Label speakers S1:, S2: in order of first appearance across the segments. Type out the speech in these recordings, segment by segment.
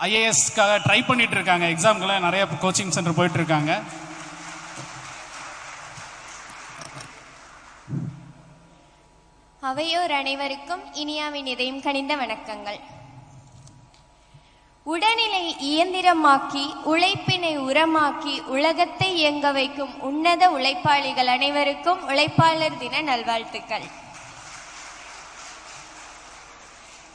S1: ஐஏஎஸ்க்காக try பண்ணிட்டு இருக்காங்க எக்ஸாம்க்கெல்லாம் நிறைய கோச்சிங் சென்டர் போயிட்டு இருக்காங்க
S2: அவையோர் அனைவருக்கும் இனியாவின் இதயம் கனிந்த வணக்கங்கள். உடனிலை இயந்திரமாக்கி உழைப்பினை உரமாக்கி உலகத்தை இயங்க வைக்கும் உன்னத உழைப்பாளிகள் அனைவருக்கும் உழைப்பாளர் தின நல்வாழ்த்துக்கள்.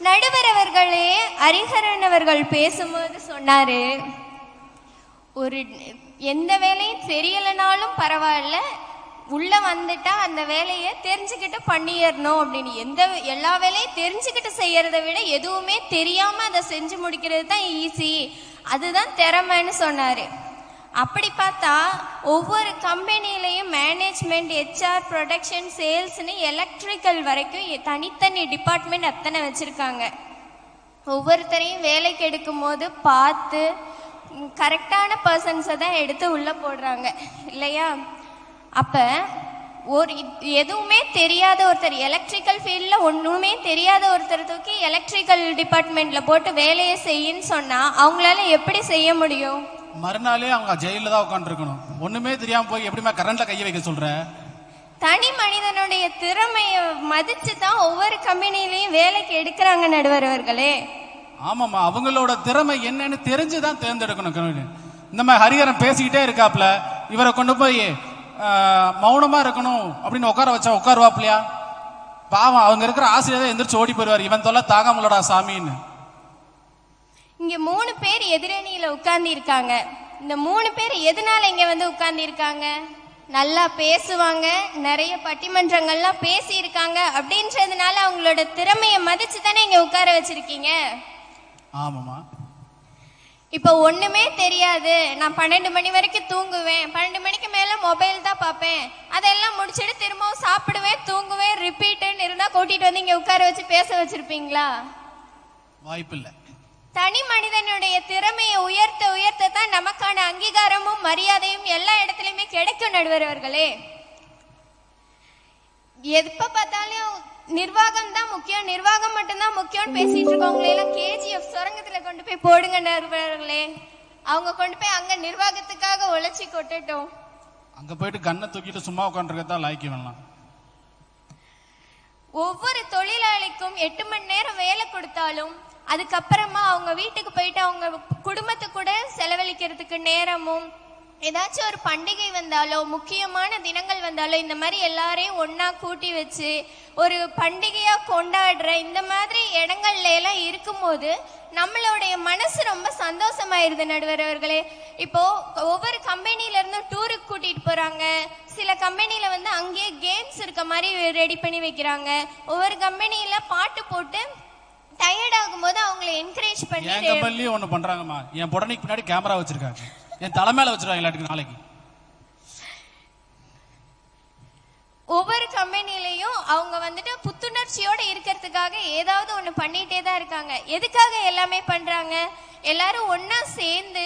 S2: நடுவர் அவர்களே ஹரிஹரன் அவர்கள் பேசும்போது சொன்னாரு ஒரு எந்த வேலையும் தெரியலைனாலும் பரவாயில்ல உள்ள வந்துட்டா அந்த வேலையை தெரிஞ்சுக்கிட்டு பண்ணிடணும் அப்படின்னு. எந்த எல்லா வேலையும் தெரிஞ்சுக்கிட்டு செய்யறதை விட எதுவுமே தெரியாம அதை செஞ்சு முடிக்கிறது தான் ஈஸி அதுதான் திறமைன்னு சொன்னாரு. அப்படி பார்த்தா ஒவ்வொரு கம்பெனிலையும் மேனேஜ்மெண்ட் ஹெச்ஆர் ப்ரொடக்ஷன் சேல்ஸ்னு எலக்ட்ரிக்கல் வரைக்கும் தனித்தனி டிபார்ட்மெண்ட் அத்தனை வச்சுருக்காங்க. ஒவ்வொருத்தரையும் வேலைக்கு எடுக்கும் போது பார்த்து கரெக்டான பர்சன்ஸை தான் எடுத்து உள்ளே போடுறாங்க. இல்லையா? அப்போ ஒரு எதுவுமே தெரியாத ஒருத்தர் எலக்ட்ரிக்கல் ஃபீல்டில் ஒன்றுமே தெரியாத ஒருத்தர் தூக்கி எலக்ட்ரிக்கல் டிபார்ட்மெண்ட்டில் போட்டு வேலையை செய்யுன்னு சொன்னால் அவங்களால எப்படி செய்ய முடியும்?
S1: மறுநாளே அவங்க ஜெயிலில் தான் உட்காந்துருக்கணும் ஒண்ணுமே தெரியாம போய் எப்படிமா கரண்ட்ல கையை வைக்க சொல்ற?
S2: தனி மனிதனுடைய திறமையை மதிச்சு தான் ஒவ்வொரு கம்பெனிலையும் வேலைக்கு எடுக்கிறாங்க நடுவர் அவர்களே.
S1: ஆமாம்மா அவங்களோட திறமை என்னன்னு தெரிஞ்சுதான் தேர்ந்தெடுக்கணும் கவிஞ. இந்த மாதிரி ஹரிஹரன் பேசிக்கிட்டே இருக்காப்ல இவரை கொண்டு போய் மௌனமா இருக்கணும் அப்படின்னு உட்கார வச்சா உட்காருவாப்லையா? பாவம் அவங்க இருக்கிற ஆசிரியர் தான் எந்திரிச்சு ஓடி போயிருவார் இவன் தொல்லை தாகாமலடா சாமின்னு.
S2: இங்க மூணு பேர் எதிரணியில உட்கார்ந்து இருக்காங்க இந்த மூணு பேர் எதனால இங்க வந்து உட்கார்ந்து இருக்காங்க நல்லா பேசுவாங்க நிறைய பட்டிமன்றங்கள்லாம் பேசி இருக்காங்க அப்படின்றதுனால அவங்களோட திறமையை மதிச்சு தானே இங்க உட்கார வச்சிருக்கீங்க?
S1: ஆமாம்மா.
S2: இப்போ ஒண்ணுமே தெரியாது. நான் பன்னெண்டு மணி வரைக்கும் தூங்குவேன். பன்னெண்டு மணிக்கு மேல மொபைல் தான் பார்ப்பேன். அதெல்லாம் முடிச்சிட்டு திரும்பவும் சாப்பிடுவேன் தூங்குவேன் ரிப்பீட்டுன்னு இருந்தா கூட்டிட்டு வந்து இங்க உட்கார வச்சு பேச வச்சிருப்பீங்களா?
S1: வாய்ப்பில்லை.
S2: தனி மனிதனுடைய திறமையை உயர்த்த உயர்த்த தான் நமக்கான அங்கீகாரமும் மரியாதையும் எல்லா இடத்துலயுமே கிடைக்கும் நடுவர் அவர்களே எப்ப பார்த்தாலும் நிர்வாகம் தான் முக்கியம் நிர்வாகம் மட்டும்தான் முக்கியம்னு பேசிட்டு இருக்கவங்களே எல்லாம் கேஜிஎஃப் சுரங்கத்துல கொண்டு போய் போடுங்க நடுவர்களே அவங்க கொண்டு போய் அங்க நிர்வாகத்துக்காக உழைச்சி கொட்டட்டும்.
S1: அங்க போயிட்டு கண்ணை தூக்கிட்டு சும்மா உட்காந்துருக்கதான் லாய்க்கு வேணாம்
S2: ஒவ்வொரு தொழிலாளிக்கும் எட்டு மணி நேரம் வேலை கொடுத்தாலும் அதுக்கப்புறமா அவங்க வீட்டுக்கு போயிட்டு அவங்க குடும்பத்தை கூட செலவழிக்கிறதுக்கு நேரமும் ஏதாச்சும் ஒரு பண்டிகை வந்தாலோ முக்கியமான தினங்கள் வந்தாலோ இந்த மாதிரி எல்லாரையும் ஒன்றா கூட்டி வச்சு ஒரு பண்டிகையா கொண்டாடுற இந்த மாதிரி இடங்கள்ல எல்லாம் இருக்கும்போது நம்மளுடைய மனசு ரொம்ப சந்தோஷமாயிருது நடுவர் அவர்களே. இப்போ ஒவ்வொரு கம்பெனில இருந்து டூருக்கு கூட்டிட்டு போறாங்க. சில கம்பெனில வந்து அங்கேயே கேம்ஸ் இருக்க மாதிரி ரெடி பண்ணி வைக்கிறாங்க. ஒவ்வொரு கம்பெனில பாட்டு போட்டு டயர்ட் ஆகும்போது அவங்களை என்கரேஜ்
S1: என்
S2: பண்ணி
S1: கம்பெனிலையும் ஒண்ணு பண்றாங்கம்மா. என் புடனைக்கு பின்னாடி கேமரா வச்சிருக்காங்க. என் தலைமையில வச்சிருவாங்க இல்லாட்டுக்கு நாளைக்கு.
S2: ஒவ்வொரு கம்பெனிலையும் அவங்க வந்துட்டு புத்துணர்ச்சியோட இருக்கிறதுக்காக ஏதாவது ஒண்ணு பண்ணிட்டே தான் இருக்காங்க. எதுக்காக எல்லாமே பண்றாங்க? எல்லாரும் ஒண்ணா சேர்ந்து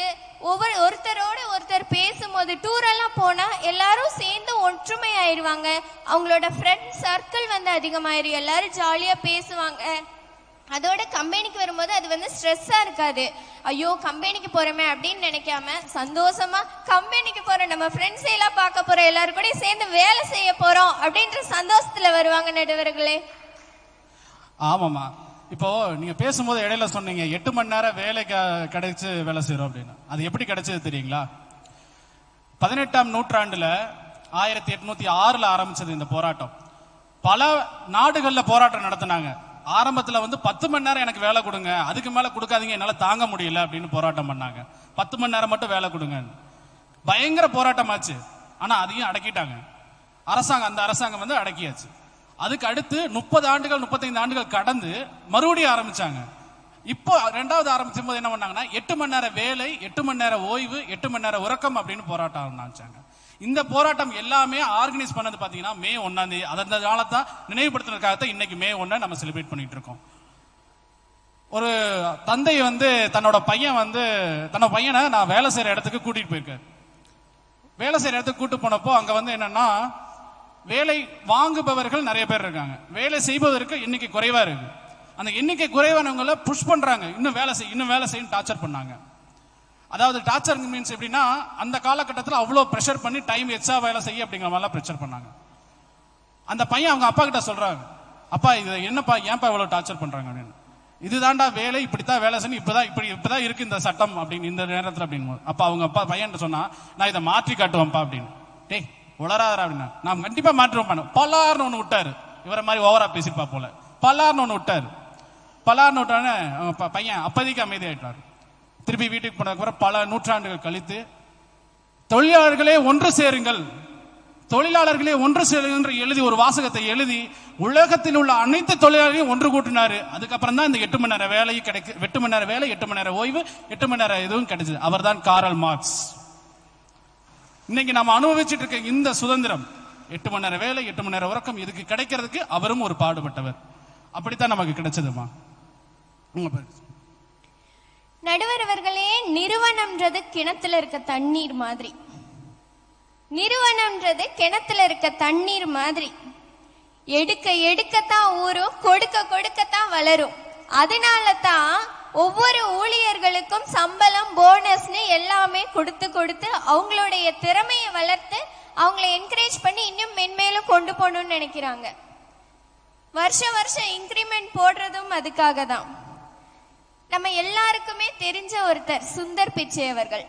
S2: ஒவ்வொரு ஒருத்தரோட ஒருத்தர் பேசும்போது டூர் எல்லாம் போனா எல்லாரும் சேர்ந்து ஒற்றுமை ஆயிருவாங்க அவங்களோட ஃப்ரெண்ட் சர்க்கிள் வந்து அதிகமாயிரும். எல்லாரும் ஜாலியா பேசுவாங்க. அதோட கம்பெனிக்கு வரும்போது அது வந்து ஸ்ட்ரெஸ்ஸா இருக்காது. ஐயோ கம்பெனிக்கு போறோமே அப்படின்னு நினைக்காம சந்தோஷமா கம்பெனிக்கு போற நம்ம ஃப்ரெண்ட்ஸ் எல்லாம் பார்க்க போறோம். எல்லாரும் கூட சேர்ந்து வேலை செய்ய போறோம் அப்படின்ற சந்தோஷத்துல வருவாங்க நடுவர்களே.
S1: ஆமாம்மா. இப்போ நீங்க பேசும்போது இடையில சொன்னீங்க எட்டு மணி நேரம் வேலை கிடைச்சு வேலை செய்யறோம் அப்படின்னு. அது எப்படி கிடைச்சது தெரியுங்களா? பதினெட்டாம் நூற்றாண்டுல ஆயிரத்தி எட்நூத்தி ஆறுல ஆரம்பிச்சது இந்த போராட்டம். பல நாடுகள்ல போராட்டம் நடத்தினாங்க. ஆரம்பத்தில் வந்து பத்து மணி நேரம் எனக்கு வேலை கொடுங்க. அதுக்கு மேலே கொடுக்காதீங்க என்னால் தாங்க முடியல அப்படின்னு போராட்டம் பண்ணாங்க. பத்து மணி நேரம் மட்டும் வேலை கொடுங்க. பயங்கர போராட்டம் ஆச்சு. ஆனால் அதையும் அடக்கிட்டாங்க. அரசாங்கம் அந்த அரசாங்கம் வந்து அடக்கியாச்சு. அதுக்கு அடுத்து முப்பது ஆண்டுகள் முப்பத்தைந்து ஆண்டுகள் கடந்து மறுபடியும் ஆரம்பிச்சாங்க. இப்போ ரெண்டாவது ஆரம்பிச்சும் போது என்ன பண்ணாங்கன்னா எட்டு மணி நேரம் வேலை எட்டு மணி நேரம் ஓய்வு எட்டு மணி நேரம் உறக்கம் அப்படின்னு போராட்டம் ஆரம்பிச்சாங்க. இந்த போராட்டம் எல்லாமே ஆர்கனைஸ் பண்ணது பாத்தீங்கன்னா மே ஒன்னாம் தேதி. அந்த நாளத்தான் நினைவுபடுத்துறதுக்காகத்தான் இன்னைக்கு மே ஒன்றை நம்ம செலிப்ரேட் பண்ணிட்டு இருக்கோம். ஒரு தந்தை வந்து தன்னோட பையன் வந்து தன்னோட பையனை நான் வேலை செய்யற இடத்துக்கு கூட்டிட்டு போயிருக்காரு. வேலை செய்யற இடத்துக்கு கூட்டு போனப்போ அங்க வந்து என்னன்னா வேலை வாங்குபவர்கள் நிறைய பேர் இருக்காங்க. வேலை செய்பவருக்கு இன்னைக்கு குறைவா இருக்கு. அந்த எண்ணிக்கை குறைவானவங்கள புஷ் பண்றாங்க. இன்னும் வேலை செய் இன்னும் வேலை செய்யும் டார்ச்சர் பண்ணாங்க. அதாவது டார்ச்சர் மீன்ஸ் எப்படின்னா அந்த காலகட்டத்தில் அவ்வளோ ப்ரெஷர் பண்ணி டைம் எக்ஸ்ட்ரா வேலை செய்ய அப்படிங்கிற மாதிரிலாம் ப்ரெஷர் பண்ணாங்க. அந்த பையன் அவங்க அப்பா கிட்ட சொல்கிறாங்க அப்பா இது என்னப்பா ஏன்ப்பா இவ்வளோ டார்ச்சர் பண்ணுறாங்க அப்படின்னு. இதுதான்டா வேலை இப்படித்தான் வேலை செய்யணும் இப்போதான் இப்படி இப்போதான் இருக்கு இந்த சட்டம் அப்படின்னு இந்த நேரத்தில் அப்படின்னு அப்போ அவங்க அப்பா பையன் சொன்னா நான் இதை மாற்றி காட்டுவேன்ப்பா அப்படின்னு. டேய் உளராதரா அப்படின்னா. நான் கண்டிப்பாக மாற்றுவேன் பண்ண. பலார்னு விட்டார் விட்டாரு. இவரை மாதிரி ஓவரா பேசிப்பா போல. பலார்னு ஒன்று விட்டாரு. பலார்னு விட்டானே ப- பையன் அப்போதைக்கு அமைதியாயிட்டாரு. திருப்பி வீட்டுக்கு போனதுக்கப்புறம் பல நூற்றாண்டுகள் கழித்து தொழிலாளர்களே ஒன்று சேருங்கள் தொழிலாளர்களே ஒன்று சேருங்கள் என்று எழுதி ஒரு வாசகத்தை எழுதி உலகத்தில் உள்ள அனைத்து தொழிலாளர்களையும் ஒன்று கூட்டினாரு. அதுக்கப்புறம் தான் இந்த எட்டு மணி நேரம் வேலை கிடைக்கு எட்டு மணி நேரம் வேலை எட்டு மணி நேரம் ஓய்வு எட்டு மணி நேரம் இதுவும் கிடைச்சது. அவர்தான் காரல் மார்க்ஸ். இன்னைக்கு நம்ம அனுபவிச்சுட்டு இருக்க இந்த சுதந்திரம் எட்டு மணி நேரம் வேலை எட்டு மணி நேரம் உறக்கம் இதுக்கு கிடைக்கிறதுக்கு அவரும் ஒரு பாடுபட்டவர். அப்படித்தான் நமக்கு கிடைச்சதுமா? உங்க பேர்?
S2: நடுவர் அவர்களே நிறுவனம்ன்றது கிணத்துல இருக்க தண்ணீர் மாதிரி. நிறுவனம்ன்றது கிணத்துல இருக்க தண்ணீர் மாதிரி. எடுக்க எடுக்கத்தான் ஊறும் கொடுக்க கொடுக்கத்தான் வளரும். அதனால தான் ஒவ்வொரு ஊழியர்களுக்கும் சம்பளம் போனஸ்னு எல்லாமே கொடுத்து கொடுத்து அவங்களுடைய திறமையை வளர்த்து அவங்கள என்கரேஜ் பண்ணி இன்னும் மென்மேலும் கொண்டு போகணும்னு நினைக்கிறாங்க. வருஷம் வருஷம் இன்க்ரிமெண்ட் போடுறதும் அதுக்காக தான் நம்ம எல்லாருக்குமே தெரிஞ்ச ஒருத்தர் சுந்தர் பிச்சை அவர்கள்.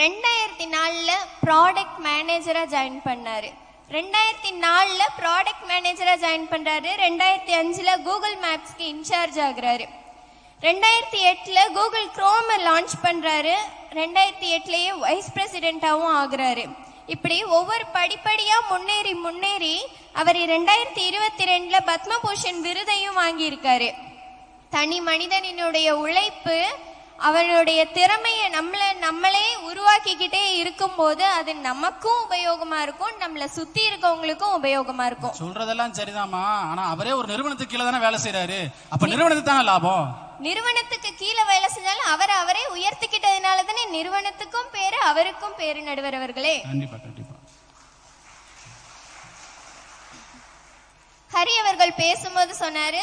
S2: ரெண்டாயிரத்தி நாலில் ப்ராடக்ட் மேனேஜராக ஜாயின் பண்ணார். ரெண்டாயிரத்தி நாலில் ப்ராடக்ட் மேனேஜராக ஜாயின் பண்ணுறாரு ரெண்டாயிரத்தி அஞ்சில் கூகுள் மேப்ஸ்க்கு இன்சார்ஜ் ஆகுறாரு. ரெண்டாயிரத்தி எட்டில் கூகுள் க்ரோமை லான்ச் பண்ணுறாரு ரெண்டாயிரத்தி எட்டுலயே வைஸ் பிரசிடெண்ட்டாகவும் ஆகுறாரு. இப்படி ஒவ்வொரு படிப்படியாக முன்னேறி முன்னேறி அவர் ரெண்டாயிரத்தி இருபத்தி ரெண்டில் பத்மபூஷன் விருதையும் வாங்கியிருக்காரு. தனி மனிதனினுடைய உழைப்பு அவனுடைய திறமையை நம்மள நம்மளே உருவாக்கிக்கிட்டே இருக்கும்போது அது நமக்கும் உபயோகமா இருக்கும் நம்மள சுத்தி இருக்கவங்களுக்கும் உபயோகமா இருக்கும்.
S1: சொல்றதெல்லாம் சரிதாம்மா. ஆனா அவரே ஒரு நிறுவனத்துக்கு கீழே தானே வேலை செய்யறாரு அப்ப நிறுவனத்துக்கு தானே லாபம்?
S2: நிறுவனத்துக்கு கீழே வேலை செஞ்சாலும் அவர் அவரே உயர்த்திக்கிட்டதுனால தானே நிறுவனத்துக்கும் பேரு அவருக்கும் பேரு நடுவர் அவர்களே.
S1: கண்டிப்பா கண்டிப்பா.
S2: ஹரி அவர்கள் பேசும்போது சொன்னாரு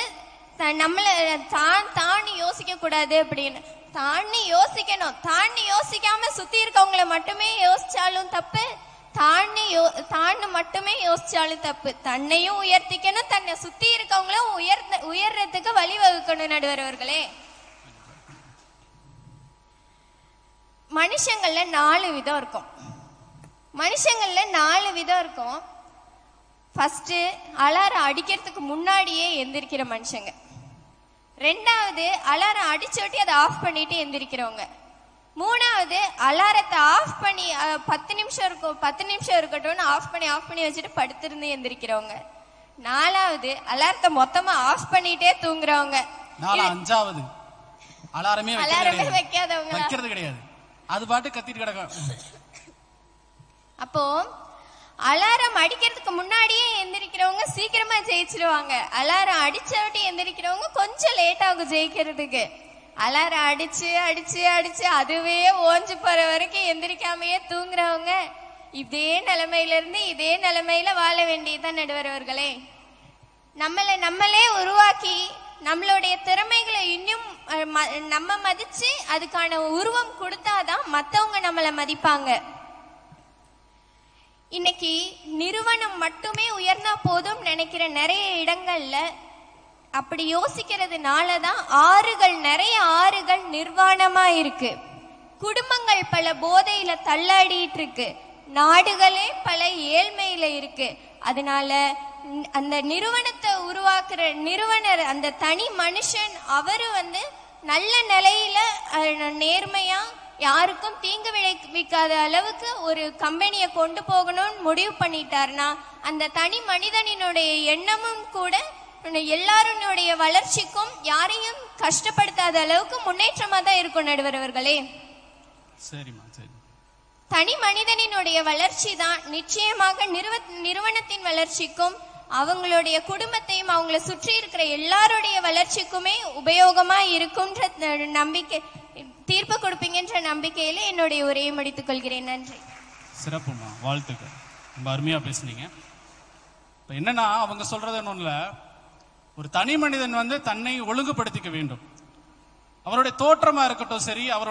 S2: நம்மள தான் தாண்டி யோசிக்க கூடாது அப்படின்னு. தாண்டி யோசிக்கணும். தாண்டி யோசிக்காம சுத்தி இருக்கவங்கள மட்டுமே யோசிச்சாலும் தப்பு. தாண்டி யோ தாண்டு மட்டுமே யோசிச்சாலும் தப்பு. தன்னையும் உயர்த்திக்கணும். தன்னை சுத்தி இருக்கவங்களும் உயர்ந்த உயர்றதுக்கு வழிவகுக்கணும் நடுவர் அவர்களே மனுஷங்கள்ல நாலு விதம் இருக்கும். மனுஷங்கள்ல நாலு விதம் இருக்கும். ஃபர்ஸ்ட் அலாரம் அடிக்கிறதுக்கு முன்னாடியே எந்திரிக்கிற மனுஷங்க. ரெண்டாவது அலாரம் அடிச்சோட்டி அதை ஆஃப் பண்ணிட்டு எந்திரிக்கிறவங்க. மூணாவது அலாரத்தை ஆஃப் பண்ணி பத்து நிமிஷம் இருக்கும் பத்து நிமிஷம் இருக்கட்டும்னு ஆஃப் பண்ணி ஆஃப் பண்ணி வச்சுட்டு படுத்திருந்து எந்திரிக்கிறவங்க. நாலாவது அலாரத்தை மொத்தமா ஆஃப் பண்ணிட்டே தூங்குறவங்க.
S1: அஞ்சாவது. அலாரமே
S2: அலாரமே வைக்காதவங்க
S1: வைக்கிறது கிடையாது. அது பாட்டு கத்திட்டு கிடக்கும்.
S2: அப்போ அலாரம் அடிக்கிறதுக்கு முன்னாடியே எந்திரிக்கிறவங்க சீக்கிரமா ஜெயிச்சிருவாங்க. அலாரம் அடிச்சவட்டி எந்திரிக்கிறவங்க கொஞ்சம் லேட் ஆகும் ஜெயிக்கிறதுக்கு. அலாரம் அடிச்சு அடிச்சு அடிச்சு அதுவே ஓஞ்சு போற வரைக்கும் எந்திரிக்காமையே தூங்குறவங்க. இதே நிலைமையில இருந்து இதே நிலைமையில வாழ வேண்டியதுதான் நடுவரவர்களே. நம்மளை நம்மளே உருவாக்கி நம்மளுடைய திறமைகளை இன்னும் ம- நம்ம மதிச்சு அதுக்கான உருவம் கொடுத்தாதான் மத்தவங்க நம்மளை மதிப்பாங்க. இன்னைக்கு நிறுவனம் மட்டுமே உயர்ந்தா போதும் நினைக்கிற நிறைய இடங்கள்ல அப்படி யோசிக்கிறதுனால தான் ஆறுகள் நிறைய ஆறுகள் நிர்வாணமா இருக்கு. குடும்பங்கள் பல போதையில தள்ளாடிட்டு இருக்கு. நாடுகளே பல ஏழ்மையில இருக்கு. அதனால அந்த நிறுவனத்தை உருவாக்குற நிறுவனர் அந்த தனி மனுஷன் அவரு வந்து நல்ல நிலையில நேர்மையா யாருக்கும் தீங்கு விளைவிக்காத அளவுக்கு ஒரு கம்பெனியை கொண்டு போகணும்னு முடிவு பண்ணிட்டாருன்னா அந்த தனி மனிதனினுடைய எண்ணமும் கூட எல்லாருடைய வளர்ச்சிக்கும் யாரையும் கஷ்டப்படுத்தாத அளவுக்கு முன்னேற்றமா தான் இருக்கும் நடுவர் அவர்களே.
S1: சரிம்மா சரி.
S2: தனி மனிதனினுடைய வளர்ச்சி தான் நிச்சயமாக நிறுவ நிறுவனத்தின் வளர்ச்சிக்கும் அவங்களுடைய குடும்பத்தையும் அவங்கள சுற்றி இருக்கிற எல்லாருடைய வளர்ச்சிக்குமே உபயோகமா இருக்கும்ன்ற நம்பிக்கை தீர்ப்பு கொடுப்பீங்கன்ற நம்பிக்கையில என்னுடைய உரையை முடித்துக் கொள்கிறேன். நன்றி.
S1: சிறப்புமா வாழ்த்துக்கள். ரொம்ப அருமையா பேசுனீங்க. இப்போ என்னன்னா அவங்க சொல்றது ஒன்றும் ஒரு தனி மனிதன் வந்து தன்னை ஒழுங்குபடுத்திக்க வேண்டும். அவருடைய தோற்றமா இருக்கட்டும் சரி அவருடைய